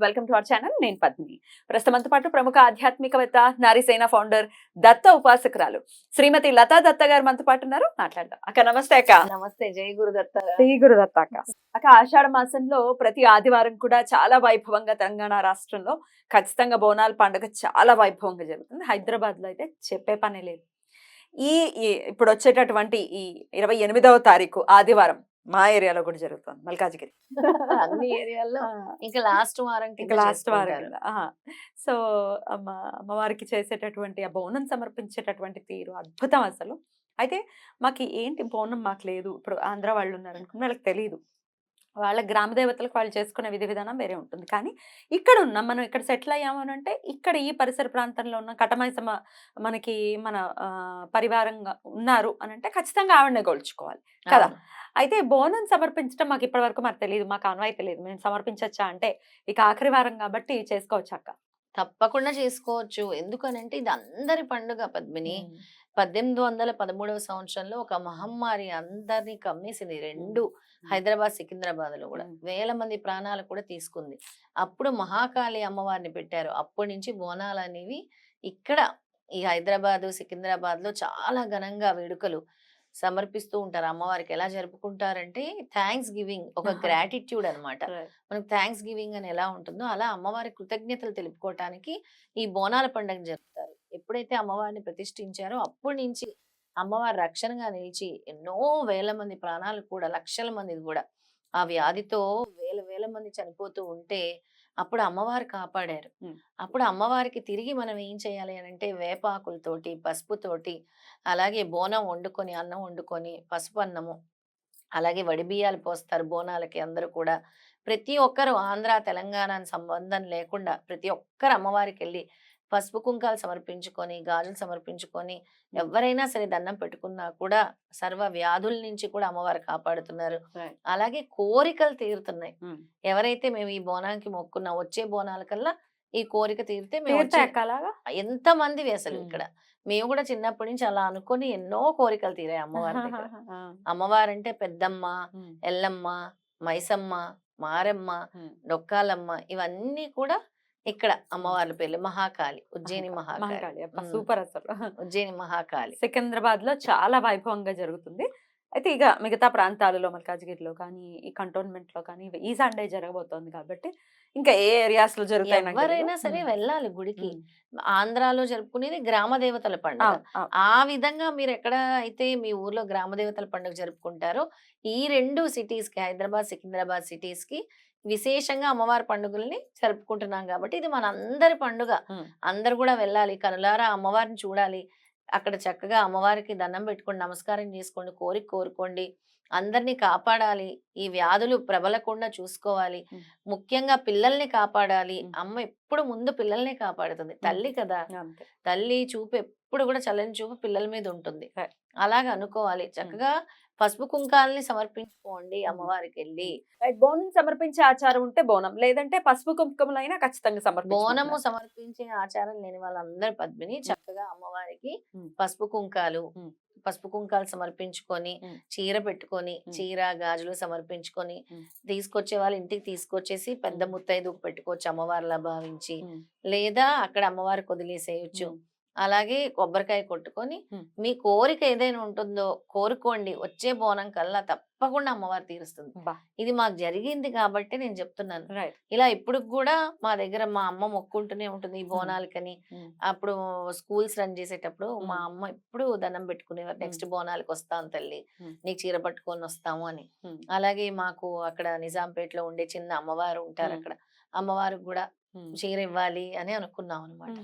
Welcome to our channel నేను పద్మిని. ప్రస్తుతంతో పాటు ప్రముఖ ఆధ్యాత్మికవేత్త నారీసేన ఫౌండర్ దత్త ఉపాసకురాలు శ్రీమతి లతా దత్త గారు మనతో పాటు ఉన్నారు. మాట్లాడదాం. అక్క నమస్తే అక్క. నమస్తే జై గురుదత్త శ్రీ గురుదత్త అక్క. అక్క ఆషాఢ మాసంలో ప్రతి ఆదివారం కూడా చాలా వైభవంగా తెలంగాణ రాష్ట్రంలో ఖచ్చితంగా బోనాల పండుగ చాలా వైభవంగా జరుగుతుంది. హైదరాబాద్లో అయితే చెప్పే పని లేదు. ఈ ఈ- ఇప్పుడు వచ్చేటటువంటి ఈ ఇరవై ఎనిమిదవ తారీఖు ఆదివారం మా ఏరియాలో కూడా జరుగుతుంది. మల్కాజిగిరి. అన్ని ఏరియాల్లో ఇంకా లాస్ట్ వారం ఇంకా లాస్ట్ వారం. సో అమ్మ అమ్మవారికి చేసేటటువంటి ఆ బోనం సమర్పించేటటువంటి తీరు అద్భుతం అసలు. అయితే మాకు ఏంటి బోనం మాకు లేదు. ఇప్పుడు ఆంధ్ర వాళ్ళు ఉన్నారు వాళ్ళకి తెలియదు వాళ్ళ గ్రామ దేవతలకు వాళ్ళు చేసుకునే విధి విధానం వేరే ఉంటుంది. కానీ ఇక్కడ ఉన్నాం మనం ఇక్కడ సెటిల్ అయ్యాము అని అంటే ఇక్కడ ఈ పరిసర ప్రాంతంలో ఉన్న కటమైసమ మనకి మన ఆ, పరివారంగా ఉన్నారు అని అంటే ఖచ్చితంగా ఆవిడనే గోల్చుకోవాలి కదా. అయితే బోనం సమర్పించడం మాకు ఇప్పటి వరకు మాకు తెలియదు మాకు అన్వయ తెలియదు మేము సమర్పించచ్చా అంటే ఇక ఆఖరి వారం కాబట్టి చేసుకోవచ్చు అక్క తప్పకుండా చేసుకోవచ్చు. ఎందుకనంటే ఇది అందరి పండుగ పద్మిని. పద్దెనిమిది వందల పదమూడవ సంవత్సరంలో ఒక మహమ్మారి అందరినీ కమ్మేసింది రెండు హైదరాబాద్ సికింద్రాబాద్లో కూడా. వేల మంది ప్రాణాలు కూడా తీసుకుంది. అప్పుడు మహాకాళి అమ్మవారిని పెట్టారు. అప్పటి నుంచి బోనాలు అనేవి ఇక్కడ ఈ హైదరాబాద్ సికింద్రాబాద్లో చాలా ఘనంగా వేడుకలు సమర్పిస్తూ ఉంటారు. అమ్మవారికి ఎలా జరుపుకుంటారంటే థ్యాంక్స్ గివింగ్ ఒక. గ్రాటిట్యూడ్ అన్నమాట. మనకు థ్యాంక్స్ గివింగ్ అని ఎలా ఉంటుందో అలా అమ్మవారి కృతజ్ఞతలు తెలుపుకోవటానికి ఈ బోనాల పండుగ జరుపుతారు. ఎప్పుడైతే అమ్మవారిని ప్రతిష్ఠించారో అప్పటి నుంచి అమ్మవారి రక్షణగా నిలిచి ఎన్నో వేల మంది ప్రాణాలు కూడా లక్షల మంది కూడా ఆ వ్యాధితో వేల వేల మంది చనిపోతూ ఉంటే అప్పుడు అమ్మవారు కాపాడారు. అప్పుడు అమ్మవారికి తిరిగి మనం ఏం చేయాలి అని అంటే వేపాకులతోటి పసుపుతోటి అలాగే బోనం వండుకొని అన్నం వండుకొని పసుపు అన్నము అలాగే వడి బియ్యాలు పోస్తారు బోనాలకి అందరూ కూడా ప్రతి ఒక్కరు ఆంధ్ర తెలంగాణ సంబంధం లేకుండా ప్రతి ఒక్కరు అమ్మవారికి వెళ్ళి పసుపు కుంకాలు సమర్పించుకొని గాజులు సమర్పించుకొని ఎవరైనా సరే దండం పెట్టుకున్నా కూడా సర్వ వ్యాధుల నుంచి కూడా అమ్మవారు కాపాడుతున్నారు. అలాగే కోరికలు తీరుతున్నాయి. ఎవరైతే మేము ఈ బోనానికి మొక్కున్నా వచ్చే బోనాల కల్లా ఈ కోరిక తీరితే మేము ఎంత మంది ఉమ్. ఇక్కడ మేము కూడా చిన్నప్పటి నుంచి అలా అనుకొని ఎన్నో కోరికలు తీరాయి అమ్మవారి దగ్గర ఆ. అమ్మవారంటే పెద్దమ్మ. ఎల్లమ్మ మైసమ్మ మారమ్మ. డొక్కాలమ్మ ఇవన్నీ కూడా ఇక్కడ అమ్మవార్ల పేర్లు మహాకాళి ఉజ్జయిని మహాకాళి. సూపర్ అసలు ఉజ్జయిని మహాకాళి సికింద్రాబాద్లో చాలా వైభవంగా జరుగుతుంది అయితే ఇక మిగతా ప్రాంతాలలో మల్కాజ్గిరిలో కానీ ఈ కంటోన్మెంట్లో కానీ ఈ సండే జరగబోతోంది కాబట్టి ఇంకా ఏ ఏరియాస్లో జరుగుతాయి. ఎవరైనా సరే. వెళ్ళాలి గుడికి. ఆంధ్రాలో జరుపుకునేది గ్రామ దేవతల పండుగ. ఆ విధంగా మీరు ఎక్కడ అయితే మీ ఊర్లో గ్రామ దేవతల పండుగ జరుపుకుంటారో ఈ రెండు సిటీస్కి హైదరాబాద్ సికింద్రాబాద్ సిటీస్కి విశేషంగా అమ్మవారి పండుగల్ని జరుపుకుంటున్నాం కాబట్టి ఇది మన అందరి పండుగ. అందరు కూడా వెళ్ళాలి కనులారా అమ్మవారిని చూడాలి. అక్కడ చక్కగా అమ్మవారికి దండం పెట్టుకోండి నమస్కారం చేసుకోండి కోరిక కోరుకోండి. అందరినీ కాపాడాలి. ఈ వ్యాధులు ప్రబలకుండా చూసుకోవాలి. ముఖ్యంగా పిల్లల్ని కాపాడాలి. అమ్మ ఎప్పుడు ముందు పిల్లల్ని కాపాడుతుంది. తల్లి కదా. తల్లి చూపు ఎప్పుడు కూడా చల్లని చూపు పిల్లల మీద ఉంటుంది. అలాగ అనుకోవాలి. చక్కగా పసుపు కుంకాలని సమర్పించుకోండి. అమ్మవారికి వెళ్ళి బోనం సమర్పించే ఆచారం ఉంటే బోనం లేదంటే పసుపు కుంకుమలైనా ఖచ్చితంగా బోనము సమర్పించు ఆచారం లేని వాళ్ళందరూ పద్మిని చక్కగా అమ్మవారికి. పసుపు కుంకాలు. పసుపు కుంకాలు సమర్పించుకొని. చీర పెట్టుకొని. చీర గాజులు సమర్పించుకొని. తీసుకొచ్చే వాళ్ళు ఇంటికి తీసుకొచ్చేసి పెద్ద ఉమ్. ముత్తైదుకు పెట్టుకోవచ్చు అమ్మవారిలా భావించి. లేదా అక్కడ అమ్మవారికి వదిలేసేయచ్చు అలాగే కొబ్బరికాయ కొట్టుకొని. మీ కోరిక ఏదైనా ఉంటుందో కోరుకోండి. వచ్చే బోనం కల్లా తప్పకుండా అమ్మవారు తీరుస్తుంది. ఇది మాకు జరిగింది కాబట్టి నేను చెప్తున్నాను. ఇలా ఇప్పుడు కూడా మా దగ్గర మా అమ్మ మొక్కుంటూనే ఉంటుంది ఈ బోనాలకని. అప్పుడు స్కూల్స్ రన్ చేసేటప్పుడు మా మ్మ్. అమ్మ ఎప్పుడు దండం పెట్టుకునేవారు. నెక్స్ట్ బోనాలకు వస్తాం తల్లి. నీకు చీర పట్టుకొని వస్తాము అని. అలాగే మాకు అక్కడ నిజాంపేటలో ఉండే చిన్న అమ్మవారు ఉంటారు. అక్కడ. అమ్మవారికి కూడా. చీర ఇవ్వాలి అని అనుకున్నాం అనమాట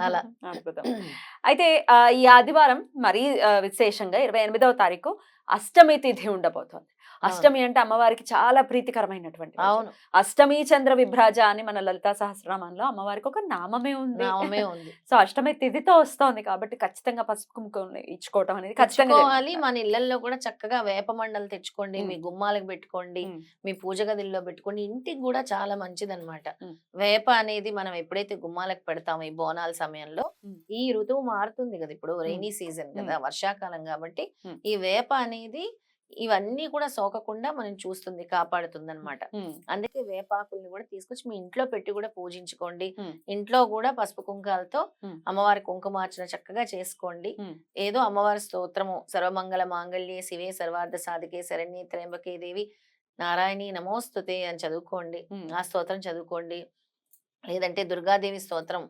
అలా. అద్భుతం అయితే ఈ ఆదివారం మరీ విశేషంగా ఇరవై ఎనిమిదవ తారీఖు అష్టమి తిథి ఉండబోతోంది అష్టమి అంటే అమ్మవారికి చాలా ప్రీతికరమైనటువంటి. అవును అష్టమి చంద్ర విభ్రాజ అని మన లలితా సహస్రనామంలో అమ్మవారికి ఒక నామమే ఉంది నామే ఉంది సో అష్టమి తిథితో వస్తోంది కాబట్టి ఖచ్చితంగా పసుపు కుంకుమ ఇచ్చుకోవటం అనేది ఖచ్చితంగా. మన ఇళ్ళలో కూడా చక్కగా వేప మండలు తెచ్చుకోండి. మీ గుమ్మాలకు పెట్టుకోండి మీ పూజ గదిలో పెట్టుకోండి ఇంటికి కూడా చాలా మంచిదన్నమాట ఉమ్. వేప అనేది మనం ఎప్పుడైతే గుమ్మాలకు పెడతామో ఈ బోనాల సమయంలో. ఈ ఋతువు మారుతుంది కదా ఇప్పుడు రైనీ సీజన్ కదా వర్షాకాలం కాబట్టి. ఈ వేప అనేది ఇవన్నీ కూడా సోకకుండా మనం చూస్తుంది కాపాడుతుంది అనమాట అందుకే వేపాకుల్ని కూడా తీసుకొచ్చి మీ ఇంట్లో పెట్టి కూడా పూజించుకోండి. ఇంట్లో కూడా పసుపు కుంకాలతో. అమ్మవారి కుంకుమార్చన చక్కగా చేసుకోండి. ఏదో అమ్మవారి స్తోత్రము సర్వమంగళ మాంగళ్యే శివే సర్వార్థ సాధికే శరణ్యే త్రయంబకే దేవి నారాయణి నమోస్తుతే అని చదువుకోండి. ఆ స్తోత్రం చదువుకోండి లేదంటే దుర్గాదేవి స్తోత్రం.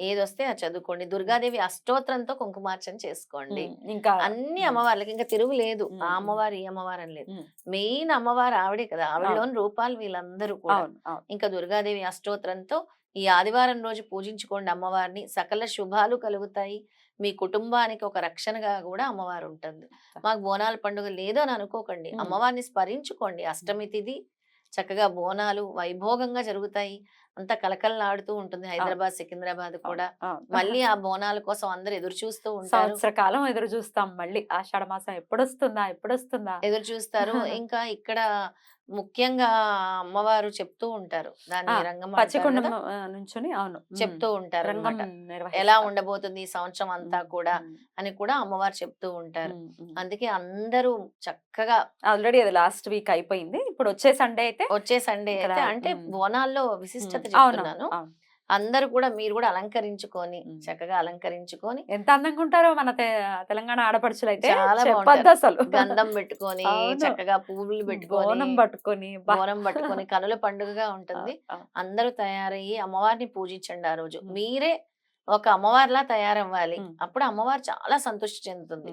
ఏదొస్తే అది చదువుకోండి. దుర్గాదేవి అష్టోత్తరంతో కుంకుమార్చన చేసుకోండి. ఇంకా అన్ని. అమ్మవార్లకి ఇంకా తిరుగులేదు ఉమ్, ఆ. అమ్మవారు ఈ అమ్మవారు అని లేదు. మెయిన్ అమ్మవారు ఆవిడే కదా. ఆవిడలోని రూపాలు వీళ్ళందరూ కూడా. ఇంకా దుర్గాదేవి అష్టోత్తరంతో ఈ ఆదివారం రోజు పూజించుకోండి అమ్మవారిని. సకల శుభాలు కలుగుతాయి. మీ కుటుంబానికి ఒక రక్షణగా కూడా అమ్మవారు ఉంటుంది. మాకు బోనాల పండుగ లేదు అని అనుకోకండి. అమ్మవారిని స్మరించుకోండి. అష్టమి తిథి చక్కగా బోనాలు వైభోగంగా జరుగుతాయి. అంత కలకలలాడుతూ ఉంటుంది హైదరాబాద్ సికింద్రాబాద్ కూడా. మళ్ళీ ఆ బోనాల కోసం అందరు ఎదురు చూస్తూ ఉంటారు. కాలం ఎదురు చూస్తాం. మళ్ళీ ఆషాఢ మాసం ఎప్పుడొస్తుందా ఎప్పుడొస్తుందా? ఎదురు చూస్తారు. ఇంకా ఇక్కడ ముఖ్యంగా అమ్మవారు చెప్తూ ఉంటారు. దాన్ని రంగం నుంచుని అవును. చెప్తూ ఉంటారు. ఎలా ఉండబోతుంది ఈ సంవత్సరం అంతా కూడా అని కూడా అమ్మవారు చెప్తూ ఉంటారు. అందుకే అందరూ చక్కగా ఆల్రెడీ అది లాస్ట్ వీక్ అయిపోయింది. ఇప్పుడు వచ్చే సండే అయితే వచ్చే సండే అయితే అంటే. బోనాల్లో విశిష్టత చెప్తున్నాను. అందరూ కూడా మీరు కూడా అలంకరించుకొని. చక్కగా అలంకరించుకొని ఎంత అందంగా ఉంటారో మన తెలంగాణ ఆడపడుచులు అయితే. అసలు గంధం పెట్టుకొని. చక్కగా పువ్వులు పెట్టుకొని బోనం పట్టుకొని. బోనం పట్టుకొని కనుల పండుగగా ఉంటుంది. అందరూ తయారయ్యి అమ్మవారిని పూజించండి ఆ రోజు. మీరే ఒక అమ్మవారిలా తయారవ్వాలి. అప్పుడు అమ్మవారు చాలా సంతృష్టి చెందుతుంది.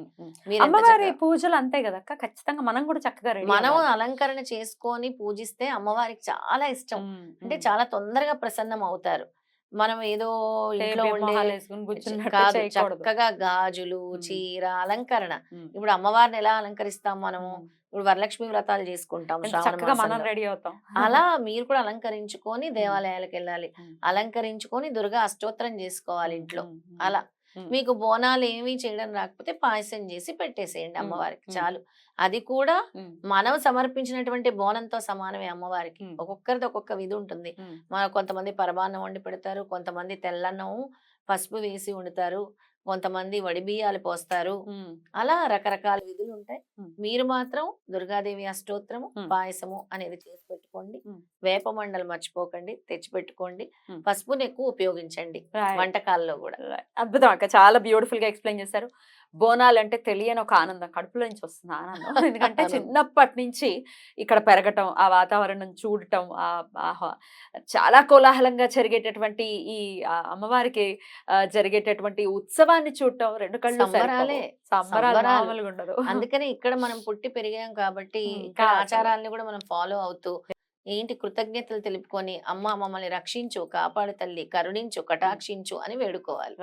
అమ్మవారి పూజలు అంతే కదా ఖచ్చితంగా మనం కూడా చక్కగా మనం అలంకరణ చేసుకొని పూజిస్తే అమ్మవారికి చాలా ఇష్టం. అంటే చాలా తొందరగా ప్రసన్నం అవుతారు. మనం ఏదో ఇంట్లో ఉండే చక్కగా గాజులు. చీర అలంకరణ. ఇప్పుడు అమ్మవారిని ఎలా అలంకరిస్తాం మనము? ఇప్పుడు వరలక్ష్మి వ్రతాలు చేసుకుంటాం శ్రావణ మనం. రెడీ అవుతాం అలా మీరు కూడా అలంకరించుకొని దేవాలయాలకు వెళ్ళాలి. అలంకరించుకొని దుర్గా అష్టోత్తరం చేసుకోవాలి ఇంట్లో అలా. మీకు బోనాలు ఏమీ చేయడం రాకపోతే పాయసం చేసి పెట్టేసేయండి అమ్మవారికి. చాలు అది కూడా మనం సమర్పించినటువంటి బోనంతో సమానమే అమ్మవారికి. ఒక్కొక్కరిది ఒక్కొక్క విధి ఉంటుంది. మన కొంతమంది పరమాన్నం వండి పెడతారు కొంతమంది తెల్లన్నం పసుపు వేసి వండుతారు కొంతమంది వడి బియ్యాలు పోస్తారు. అలా రకరకాల విధులు ఉంటాయి. మీరు మాత్రం దుర్గాదేవి అష్టోత్తరము. పాయసము అనేది చేసి పెట్టుకోండి. వేప మండలు మర్చిపోకండి తెచ్చి పెట్టుకోండి. పసుపుని ఎక్కువ ఉపయోగించండి. వంటకాల్లో కూడా. అద్భుతం అక్క చాలా బ్యూటిఫుల్గా ఎక్స్ప్లెయిన్ చేశారు బోనాలు అంటే తెలియని ఒక ఆనందం కడుపులో నుంచి వస్తుంది ఆనందం ఎందుకంటే. చిన్నప్పటి నుంచి ఇక్కడ పెరగటం ఆ వాతావరణం చూడటం చాలా కోలాహలంగా జరిగేటటువంటి ఈ అమ్మవారికి జరిగేటటువంటి ఉత్సవాన్ని చూడటం రెండు కళ్ళు సంబరాలే. సంబరాలు ఉండదు అందుకనే ఇక్కడ మనం పుట్టి పెరిగాం కాబట్టి ఇక్కడ. ఆచారాలను కూడా మనం ఫాలో అవుతూ ఏంటి కృతజ్ఞతలు తెలుపుకొని అమ్మ మమ్మల్ని రక్షించు కాపాడు తల్లి కరుణించు కటాక్షించు అని వేడుకోవాలి.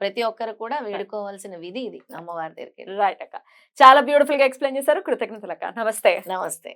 ప్రతి ఒక్కరు కూడా వేడుకోవాల్సిన విధి ఇది అమ్మవారి దగ్గరికి. రైట్ అక్క. చాలా బ్యూటిఫుల్గా ఎక్స్ప్లెయిన్ చేశారు. కృతజ్ఞతలు అక్క నమస్తే. నమస్తే.